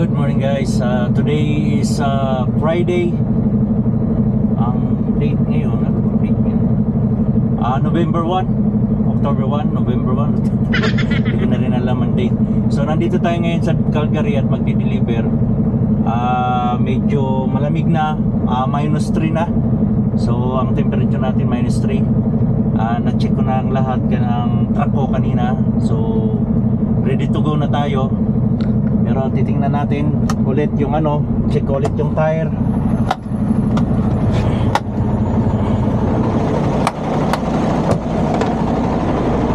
Good morning guys. Uh, today is uh, Friday. Ang date ngayon, ano date ngayon? Ah, November 1, October 1, November 1. Hindi na rin alam ang date. So nandito tayo ngayon sa Calgary at magdi-deliver. Ah, medyo malamig na, ah, minus 3 na. So ang temperature natin minus 3. Ah, na-check ko na ang lahat ng truck ko kanina. So ready to go na tayo. Pero titingnan natin ulit yung ano, check ulit yung tire.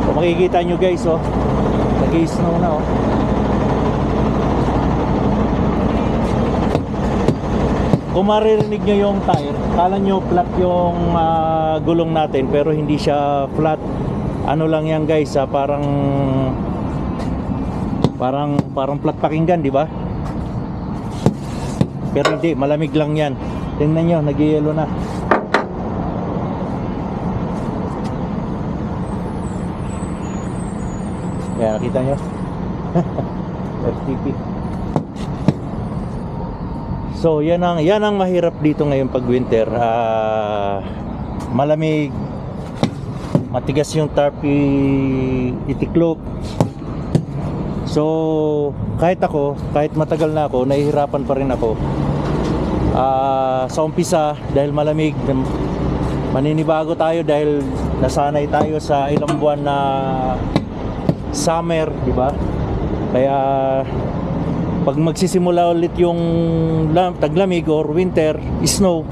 So makikita nyo guys oh, nag-snow na oh. Kung maririnig nyo yung tire, kala nyo flat yung ah, gulong natin pero hindi siya flat. Ano lang yan guys, ah, parang parang parang flat pakinggan, di ba? Pero hindi, malamig lang yan. Tingnan nyo, nag-yellow na. Kaya nakita nyo? FTP. So, yan ang yan ang mahirap dito ngayon pag winter. Ah, malamig, matigas yung tarp itiklop. So, kahit ako, kahit matagal na ako, nahihirapan pa rin ako. Ah, sa umpisa dahil malamig, maninibago tayo dahil nasanay tayo sa ilang buwan na summer, di ba? Kaya pag magsisimula ulit yung lam- taglamig or winter, snow,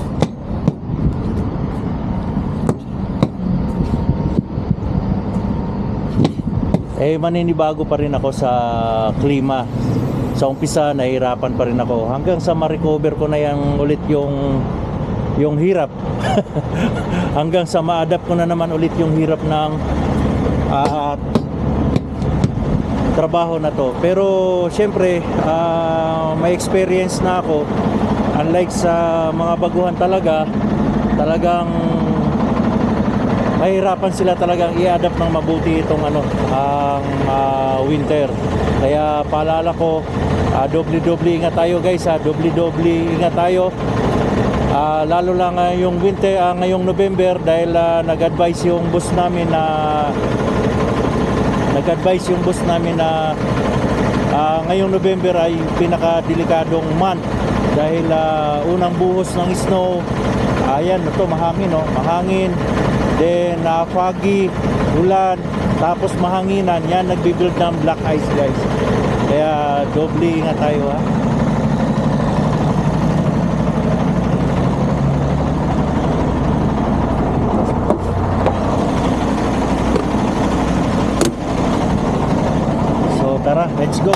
eh maninibago pa rin ako sa klima. Sa umpisa nahihirapan pa rin ako hanggang sa ma-recover ko na yung ulit yung yung hirap. hanggang sa ma-adapt ko na naman ulit yung hirap ng ah, trabaho na to. Pero syempre, ah, may experience na ako. Unlike sa mga baguhan talaga, talagang mahirapan sila talagang i-adapt ng mabuti itong ano, ang ah, winter. Kaya paalala ko, ah, doble-doble ingat tayo guys, ha, doble-doble ingat tayo. Ah, lalo lang ah, yung winter ah, ngayong November dahil ah, nag-advise yung boss namin na nag-advise yung boss namin na ah, ngayong November ay pinaka-delikadong month dahil ah, unang buhos ng snow ayan ito mahangin oh mahangin then ah, foggy ulan tapos mahanginan. Yan nagbibuild ng black ice guys. Kaya doble ingat tayo ha So tara, let's go.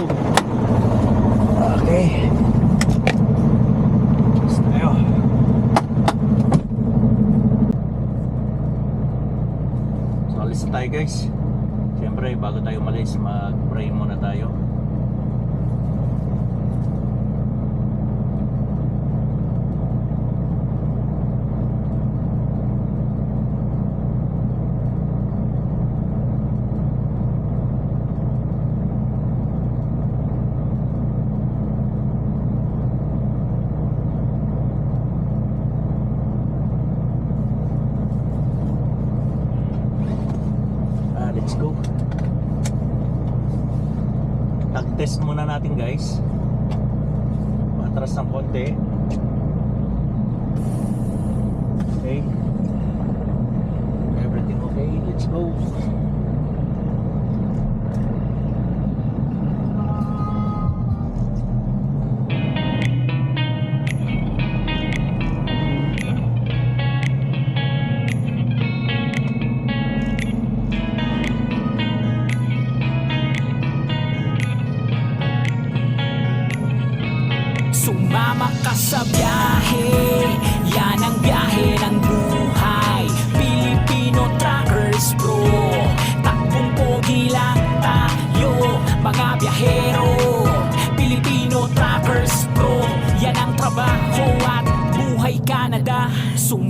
Okay. Let's tayo. So alis na tayo guys. Siyempre bago tayo umalis, mag-pray muna tayo. Ah, let's go. Tag-test muna natin guys. Matras ng konti. Okay. Everything okay? Let's go.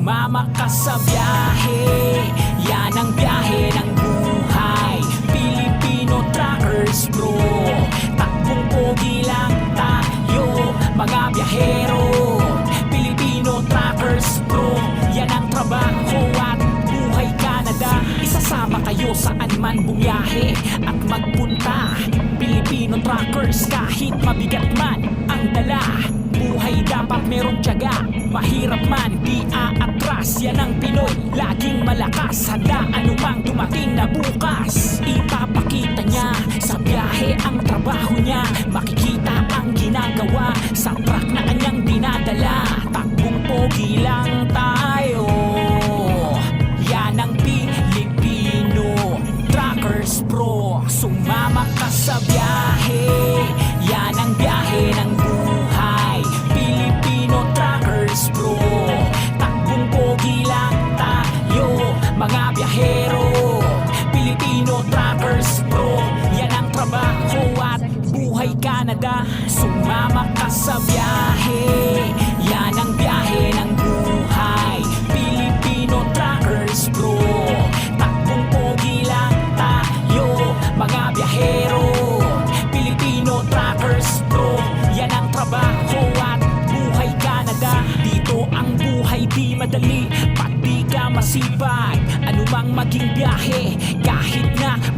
Sumama ka sa biyahe. Yan ang biyahe ng buhay. Filipino Truckers Bro. Takbong pogi lang tayo Mga biyahero. Filipino Truckers Bro. Yan ang trabaho at buhay Canada. Isasama kayo saan man bumiyahe At magpunta. Filipino Truckers kahit mabigat man ang dala. Buhay dapat merong tiyaga. Mahirap man, di aatras. Yan ang Pinoy, laging malakas. Handa anumang dumating na bukas. Ipapakita niya sa biyahe ang trabaho niya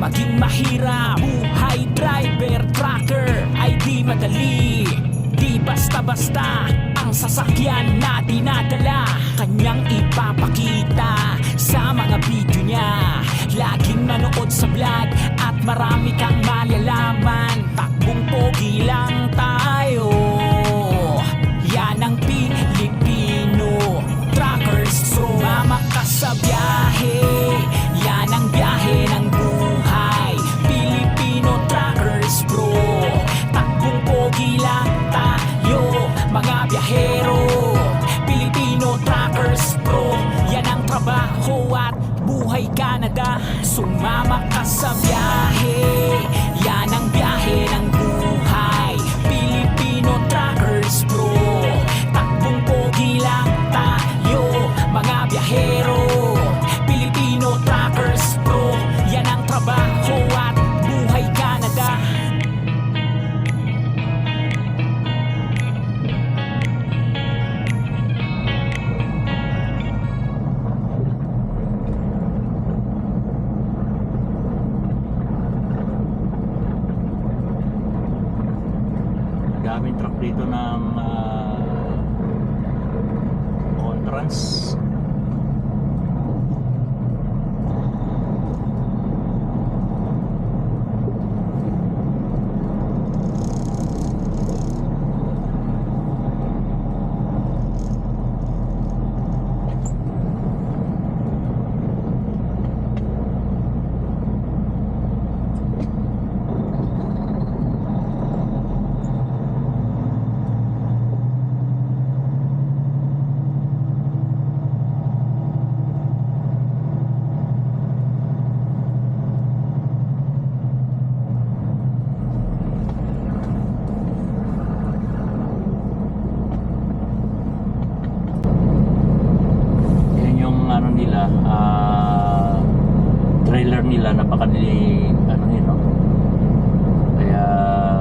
maging mahirap. Buhay driver, trucker Ay di madali. Di basta-basta ang sasakyan na dinadala. Kanyang ipapakita sa mga video niya. Laging manood sa vlog at marami kang malalaman. Takbong pogi lang tayo Canada Sumama. ka Yes. Ah, trailer nila napakanili ano yun no? kaya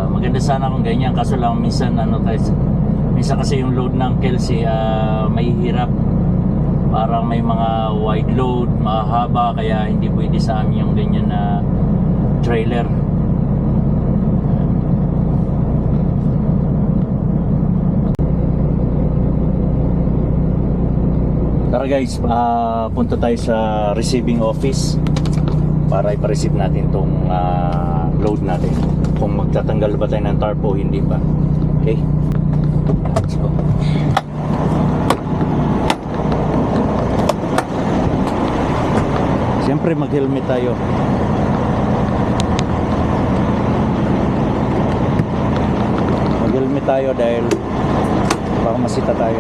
maganda sana kung ganyan. Kaso lang minsan ano tayo minsan kasi yung load ng Kelsey ah, may hirap. Parang may mga wide load mahaba kaya hindi pwede sa amin yung ganyan na trailer Tara guys, ah, punta tayo sa receiving office para ipa-receive natin tong ah, load natin. Kung magtatanggal ba tayo ng tarpo, hindi pa. Okay? Let's go. Siyempre mag-helmet tayo. Mag-helmet tayo dahil baka masita. Tayo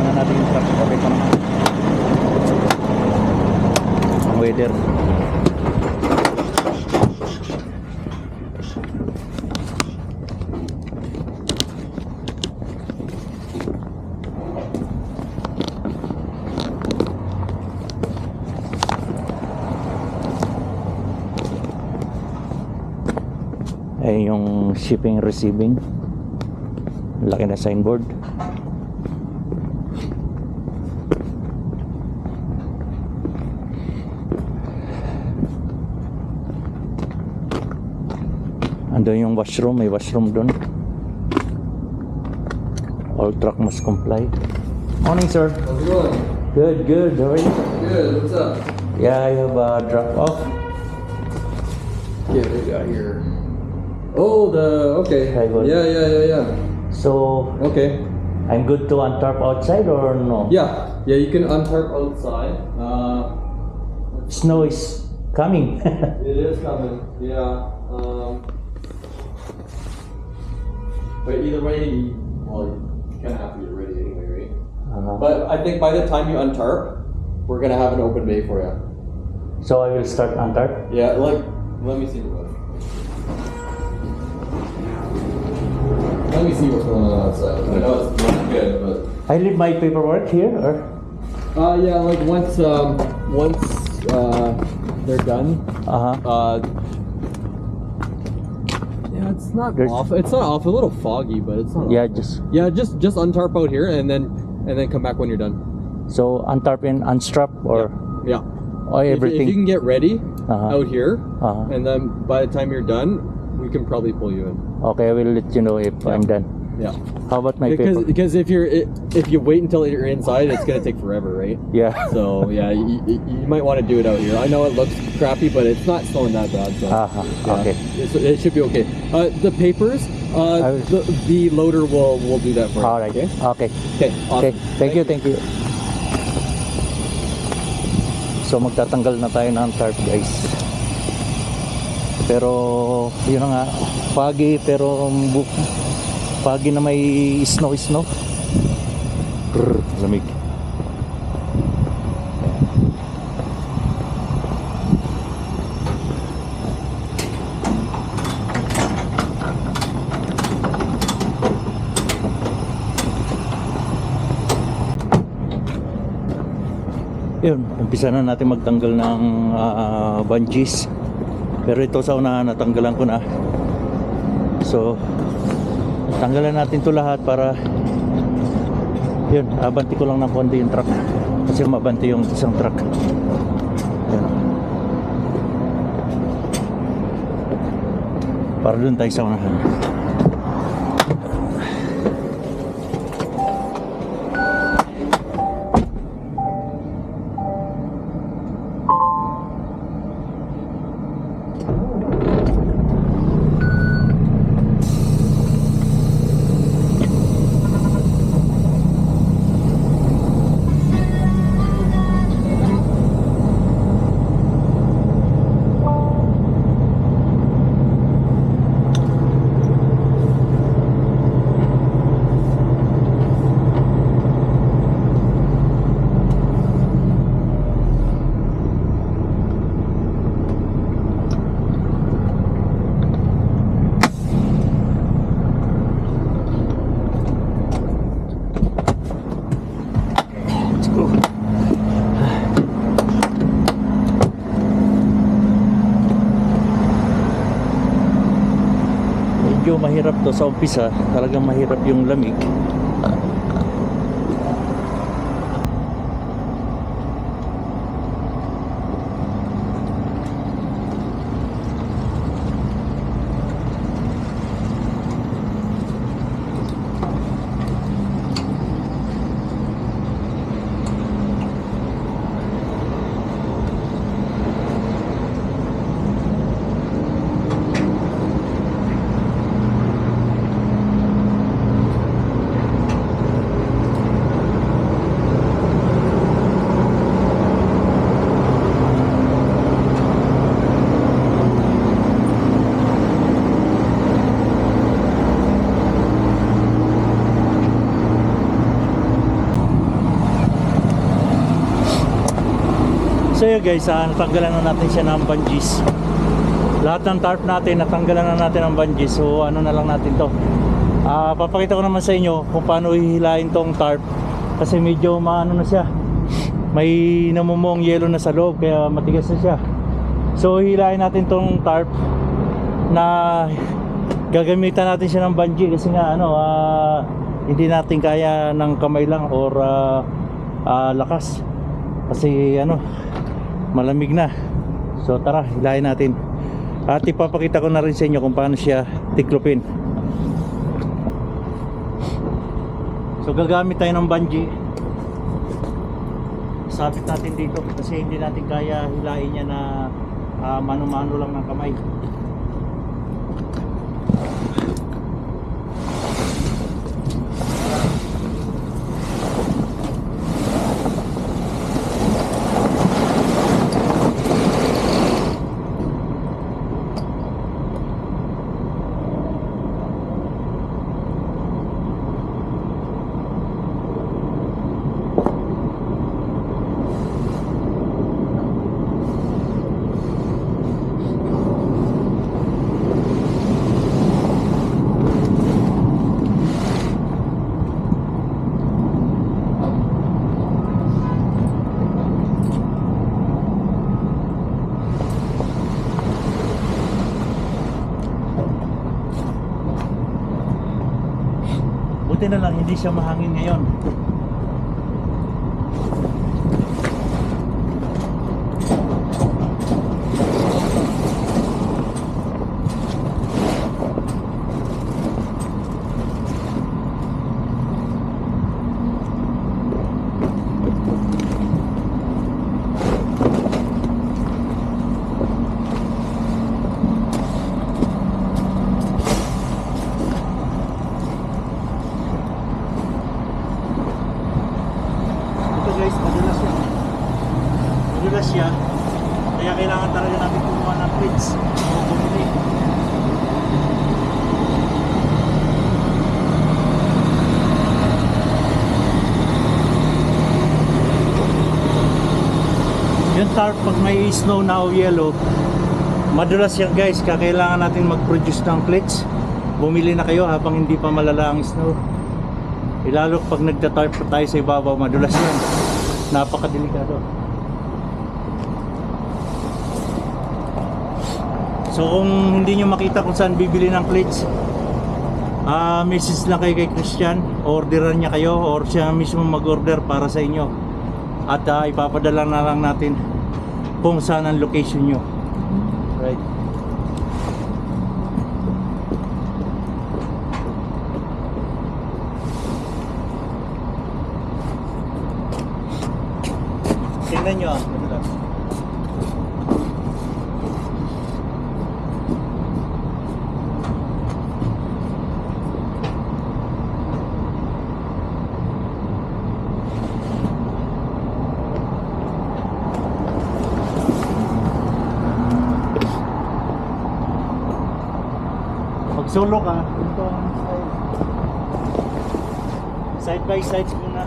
muna natin yung truck. Okay pa naman. Weather. Ay yung shipping receiving. Laki na signboard. Ando yung washroom, may washroom doon. All truck must comply. Morning, sir. How's it going? Good, good. How are you? Good, what's up? Yeah, I have a drop off. Yeah, we got here. Oh, the, okay. Yeah, yeah, yeah, yeah. So, Okay. I'm good to untarp outside or no? Yeah, yeah, you can untarp outside. Uh, Snow is coming. it is coming, yeah. But either way, well, you kind of have to get ready anyway, right? Uh-huh. But I think by the time you untarp, we're gonna have an open bay for you. so I will start untarp. Yeah, like, let me see what. Let me see what's going on outside. I know it's not good, but. I leave my paperwork here or? Uh, yeah, like once, um, once, uh, they're done, Uh-huh. uh, yeah, it's not There's- off. It's not off. A little foggy, but it's not. Yeah, awful. just Yeah, just just untarp out here, and then and then come back when you're done. so untarp and unstrap or Yeah. or If- everything. If, you can get ready Uh-huh. out here, Uh-huh. and then by the time you're done, we can probably pull you in. Okay, I will let you know if I'm done. Yeah. How about my because paper? because if you're if you wait until you're inside, it's gonna take forever, right? Yeah. So yeah, you, you, might want to do it out here. I know it looks crappy, but it's not snowing that bad. So Uh-huh, yeah, okay. it should be okay. Uh, the papers, uh, the, the loader will will do that for you. All right. Okay. Okay. Okay. Awesome. Okay. Thank you, thank you. So magtatanggal na tayo ng tarp, guys. Pero yun nga, foggy pero foggy na may snow snow. Brr, lamig. Yun, umpisa na natin magtanggal ng ah, bungees. Pero ito sa unahan natanggalan ko na. So, tanggalan natin to lahat para yun, abanti ko lang ng konti yung truck. Kasi mabanti yung isang truck. Yun. Para dun tayo sa unahan. Mahirap to sa umpisa. Talagang mahirap yung lamig. So yun guys, ah, natanggalan na natin siya ng bungees. Lahat ng tarp natin, natanggalan na natin ng bungees. So ano na lang natin to. Ah, papakita ko naman sa inyo kung paano hihilain tong tarp. Kasi medyo maano na siya. May namumong yelo na sa loob kaya matigas na siya. So hihilain natin tong tarp na gagamitan natin siya ng bungee kasi nga ano ah, hindi natin kaya ng kamay lang or ah, ah, lakas kasi ano malamig na so tara hilahin natin At ipapakita ko na rin sa inyo kung paano siya tiklopin. So gagamit tayo ng bungee. Sabit natin dito kasi hindi natin kaya hilain niya na ah, mano-mano lang ng kamay. Buti na lang hindi siya mahangin ngayon. Ito guys, madulas siya. Madulas siya. Kaya kailangan talaga natin kumuha ng plates. O bumili. Yung tarp pag may snow na o yellow, madulas yan guys. Kaya kailangan natin mag-produce ng plates. Bumili na kayo habang hindi pa malala ang snow. Ilalo pag nagtatarp pa tayo sa ibabaw, madulas yan. Napakadelikado. So kung hindi nyo makita kung saan bibili ng plates, ah message lang kayo kay Christian, orderan niya kayo or siya mismo mag-order para sa inyo. At ah, ipapadala na lang natin kung saan ang location nyo. Right. Tingnan nyo ah. madulas. Pag solo ka, ito side. Side by side muna.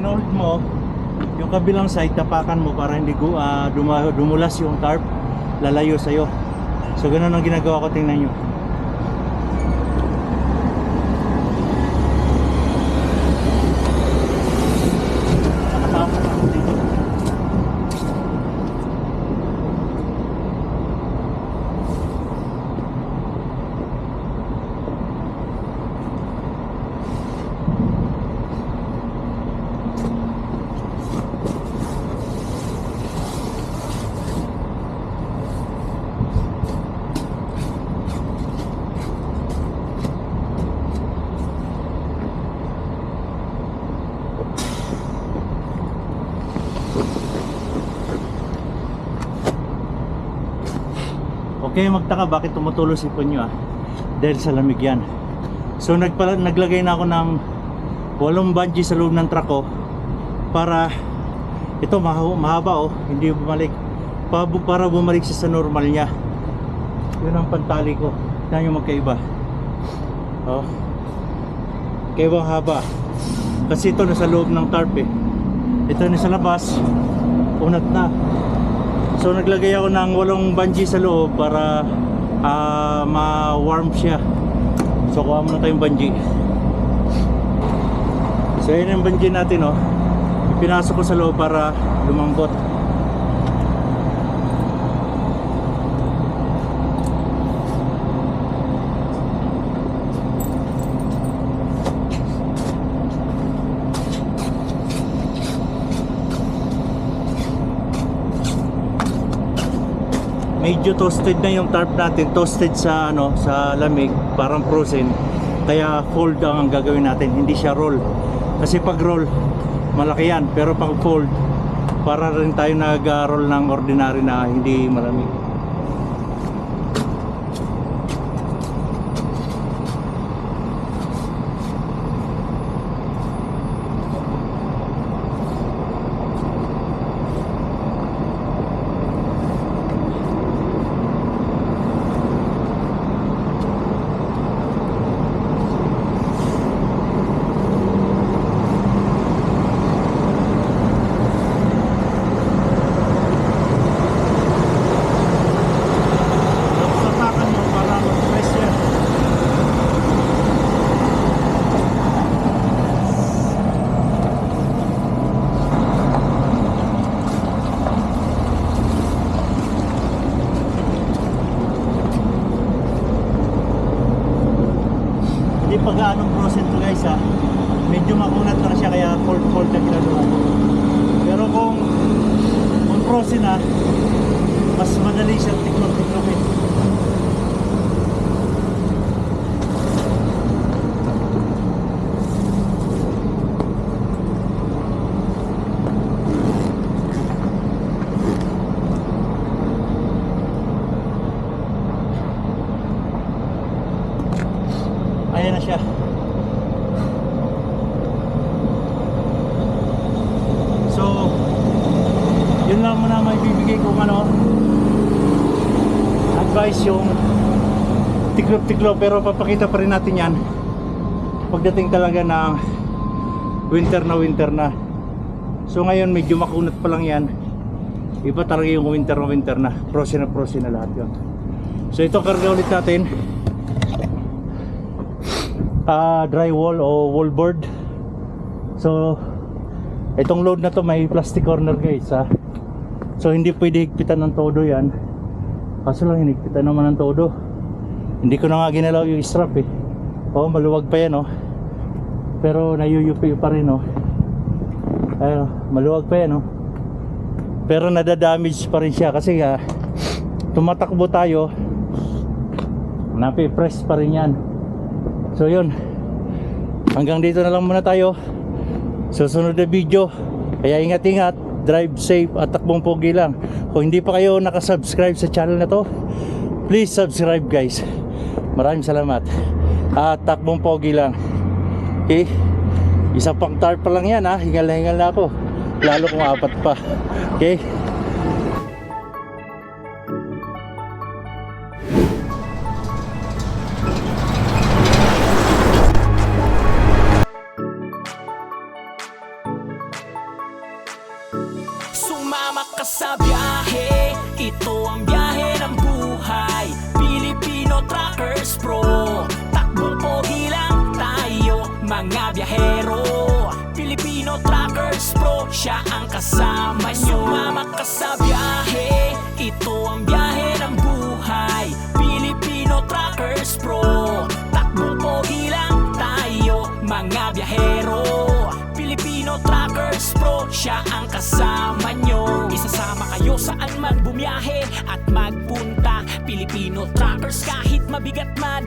pinold mo, yung kabilang side tapakan mo para hindi duma- dumulas yung tarp, lalayo sa'yo. So ganun ang ginagawa ko, tingnan nyo. Huwag kayong magtaka bakit tumutulo si nyo ah. Dahil sa lamig yan. So nagpala, naglagay na ako ng walong bungee sa loob ng truck ko para ito maha- mahaba oh, hindi bumalik. Pa, para bumalik siya sa normal niya. Yun ang pantali ko. Yan yung magkaiba. Oh. Kaibang haba. Kasi ito nasa loob ng tarp eh. Ito nasa labas. Unat na. So naglagay ako ng walong bungee sa loob para ah, ma-warm siya. So kuha muna tayong bungee. So yun yung bungee natin oh. Pinasok ko sa loob para lumambot. Medyo toasted na yung tarp natin toasted sa ano sa lamig parang frozen. Kaya fold ang gagawin natin hindi siya roll. Kasi pag roll malaki yan. Pero pag fold para rin tayo nag-roll ng ordinary na hindi malamig tapos tapakan mo para mag-press yan hindi pa gaanong frozen to guys ha medyo makunat na siya kaya fold fold na ginagawa ko. pero kung kung frozen na mas madali siyang tiklop-tiklokin ayan na siya so yun lang muna may bibigay kong ano advice yung tiklop-tiklop pero papakita pa rin natin yan. Pagdating talaga ng winter na winter na. So ngayon medyo makunat pa lang yan. Iba talaga yung winter na winter na. Frozen na frozen na lahat yun. So ito karga ulit natin. Ah drywall o wallboard. So itong load na to may plastic corner guys ha so hindi pwede higpitan ng todo yan. Kaso lang hinigpitan naman ng todo hindi ko na nga ginalaw yung strap eh oh maluwag pa yan oh pero nayuyupi pa rin oh ayun maluwag pa yan oh pero nadadamage pa rin siya kasi nga tumatakbo tayo napipress pa rin yan So yun. Hanggang dito na lang muna tayo. Susunod na video. Kaya ingat-ingat, drive safe at takbong pogi lang. Kung hindi pa kayo nakasubscribe sa channel na to, please subscribe guys. Maraming salamat. At takbong pogi lang. Okay? Isa pang tarp pa lang yan ha. Hingal na hingal na ako. Lalo kung apat pa. Okay? Siya ang kasama nyo Sumama ka sa biyahe Ito ang biyahe ng buhay. Filipino Truckers Pro Takbong pogi lang tayo Mga biyahero. Filipino Truckers Pro Siya ang kasama nyo. Isasama kayo saan man bumiyahe At magpunta. Filipino Truckers kahit mabigat man